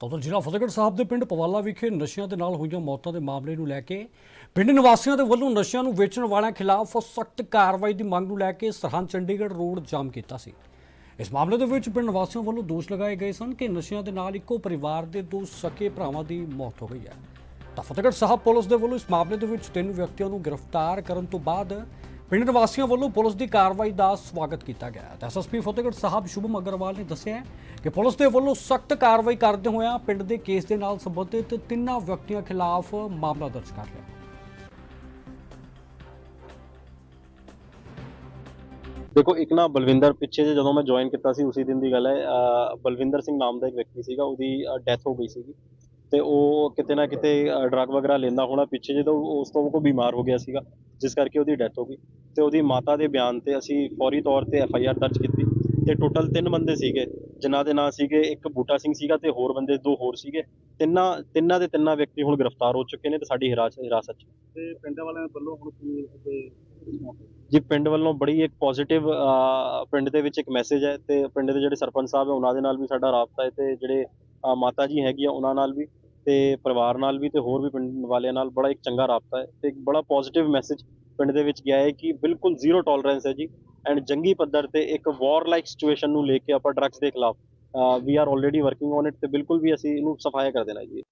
ਤਾਂ ਜ਼ਿਲ੍ਹਾ ਫਤਿਹਗੜ੍ਹ ਸਾਹਿਬ ਦੇ ਪਿੰਡ ਪਵਾਲਾ ਵਿਖੇ ਨਸ਼ਿਆਂ ਦੇ ਨਾਲ ਹੋਈਆਂ ਮੌਤਾਂ ਦੇ ਮਾਮਲੇ ਨੂੰ ਲੈ ਕੇ ਪਿੰਡ ਨਿਵਾਸੀਆਂ ਦੇ ਵੱਲੋਂ ਨਸ਼ਿਆਂ ਨੂੰ ਵੇਚਣ ਵਾਲਿਆਂ ਖਿਲਾਫ ਸਖਤ ਕਾਰਵਾਈ ਦੀ ਮੰਗ ਨੂੰ ਲੈ ਕੇ ਸਰਹੰਦ ਚੰਡੀਗੜ੍ਹ ਰੋਡ ਜਾਮ ਕੀਤਾ ਸੀ। ਇਸ ਮਾਮਲੇ ਦੇ ਵਿੱਚ ਪਿੰਡ ਨਿਵਾਸੀਆਂ ਵੱਲੋਂ ਦੋਸ਼ ਲਗਾਏ ਗਏ ਸਨ ਕਿ ਨਸ਼ਿਆਂ ਦੇ ਨਾਲ ਇੱਕੋ ਪਰਿਵਾਰ ਦੇ ਦੋ ਸਕੇ ਭਰਾਵਾਂ ਦੀ ਮੌਤ ਹੋ ਗਈ ਹੈ। ਤਾਂ ਫਤਿਹਗੜ੍ਹ ਸਾਹਿਬ ਪੁਲਿਸ ਦੇ ਵੱਲੋਂ ਇਸ ਮਾਮਲੇ ਦੇ ਵਿੱਚ ਤਿੰਨ ਵਿਅਕਤੀਆਂ ਨੂੰ ਗ੍ਰਿਫਤਾਰ ਕਰਨ ਤੋਂ ਬਾਅਦ ਪਿੰਡ ਵਾਸੀਆਂ ਵੱਲੋਂ ਪੁਲਿਸ ਦੀ ਕਾਰਵਾਈ ਦਾ ਸਵਾਗਤ ਕੀਤਾ ਗਿਆ। ਹੈ ਐਸਐਸਪੀ ਫਤਿਹਗੜ੍ਹ ਸਾਹਿਬ ਸ਼ੁਭਮ ਅਗਰਵਾਲ ਨੇ ਦੱਸਿਆ ਕਿ ਪੁਲਿਸ ਦੇ ਵੱਲੋਂ ਸਖਤ ਕਾਰਵਾਈ ਕਰਦੇ ਹੋਇਆਂ ਪਿੰਡ ਦੇ ਕੇਸ ਦੇ ਨਾਲ ਸੰਬੰਧਿਤ ਤਿੰਨਾਂ ਵਿਅਕਤੀਆਂ ਖਿਲਾਫ ਮਾਮਲਾ ਦਰਜ ਕਰ ਲਿਆ। ਦੇਖੋ, ਇੱਕ ਨਾ ਬਲਵਿੰਦਰ ਪਿੱਛੇ ਜੇ ਜਦੋਂ ਮੈਂ ਜੁਆਇਨ ਕੀਤਾ ਸੀ ਉਸੇ ਦਿਨ ਦੀ ਗੱਲ ਹੈ ਬਲਵਿੰਦਰ ਸਿੰਘ ਨਾਮ ਦਾ ਇੱਕ ਵਿਅਕਤੀ ਸੀਗਾ, ਉਹਦੀ ਡੈਥ ਹੋ ਗਈ ਸੀਗੀ। ਤੇ ਉਹ ਕਿਤੇ ਨਾ ਕਿਤੇ ਡਰੱਗ ਵਗੈਰਾ ਲੈਂਦਾ ਹੋਣਾ ਪਿੱਛੇ ਜਦੋਂ ਉਸ ਤੋਂ ਉਹ ਕੋਈ ਬਿਮਾਰ ਹੋ ਗਿਆ ਸੀਗਾ, ਜਿਸ ਕਰਕੇ ਉਹਦੀ ਡੈਥ ਹੋ ਗਈ। ਤੇ ਉਹਦੀ ਮਾਤਾ ਦੇ ਬਿਆਨ ਤੇ ਅਸੀਂ ਫੌਰੀ ਤੌਰ ਤੇ ਐਫ ਆਈ ਆਰ ਦਰਜ ਕੀਤੀ ਤੇ ਟੋਟਲ ਤਿੰਨ ਬੰਦੇ ਸੀਗੇ ਜਿਨ੍ਹਾਂ ਦੇ ਨਾਂ ਸੀਗੇ ਇੱਕ ਬੂਟਾ ਸਿੰਘ ਸੀਗਾ ਤੇ ਹੋਰ ਬੰਦੇ ਦੋ ਹੋਰ ਸੀਗੇ। ਤਿੰਨਾਂ ਤਿੰਨਾਂ ਦੇ ਤਿੰਨਾਂ ਵਿਅਕਤੀ ਹੁਣ ਗ੍ਰਿਫਤਾਰ ਹੋ ਚੁੱਕੇ ਨੇ ਤੇ ਸਾਡੀ ਹਿਰਾਸਤ 'ਚ। ਤੇ ਪਿੰਡ ਵਾਲਿਆਂ ਵੱਲੋਂ ਹੁਣ ਕੀ ਤੇ ਜੀ ਪਿੰਡ ਵੱਲੋਂ ਬੜੀ ਇੱਕ ਪੋਜ਼ਿਟਿਵ ਪਿੰਡ ਦੇ ਵਿੱਚ ਇੱਕ ਮੈਸੇਜ ਹੈ ਤੇ ਪਿੰਡ ਦੇ ਜਿਹੜੇ ਸਰਪੰਚ ਸਾਹਿਬ ਹੈ ਉਹਨਾਂ ਦੇ ਨਾਲ ਵੀ ਸਾਡਾ ਰਾਬਤਾ ਹੈ ਤੇ ਜਿਹੜੇ ਮਾਤਾ ਜੀ ਹੈਗੀ ਆ ਉਹਨਾਂ ਨਾਲ ਵੀ ਤੇ ਪਰਿਵਾਰ ਨਾਲ ਵੀ ਤੇ ਹੋਰ ਵੀ ਪਿੰਡ ਵਾਲਿਆਂ ਨਾਲ ਬੜਾ ਇੱਕ ਚੰਗਾ ਰਾਬਤਾ ਹੈ ਤੇ ਇੱਕ ਬੜਾ ਪੋਜ਼ਿਟਿਵ ਮੈਸੇਜ ਪਿੰਡ ਦੇ ਵਿੱਚ ਗਿਆ ਹੈ ਕਿ ਬਿਲਕੁਲ ਜ਼ੀਰੋ ਟੋਲਰੈਂਸ ਹੈ ਜੀ। ਐਂਡ ਜੰਗੀ ਪੱਧਰ ਤੇ ਇੱਕ ਵਾਰ ਲਾਈਕ ਸਿਚੁਏਸ਼ਨ ਨੂੰ ਲੈ ਕੇ ਆਪਾਂ ਡਰੱਗਸ ਦੇ ਖਿਲਾਫ we are already working on it ਤੇ ਬਿਲਕੁਲ ਵੀ ਅਸੀਂ ਇਹਨੂੰ ਸਫਾਇਆ ਕਰ ਦੇਣਾ ਜੀ।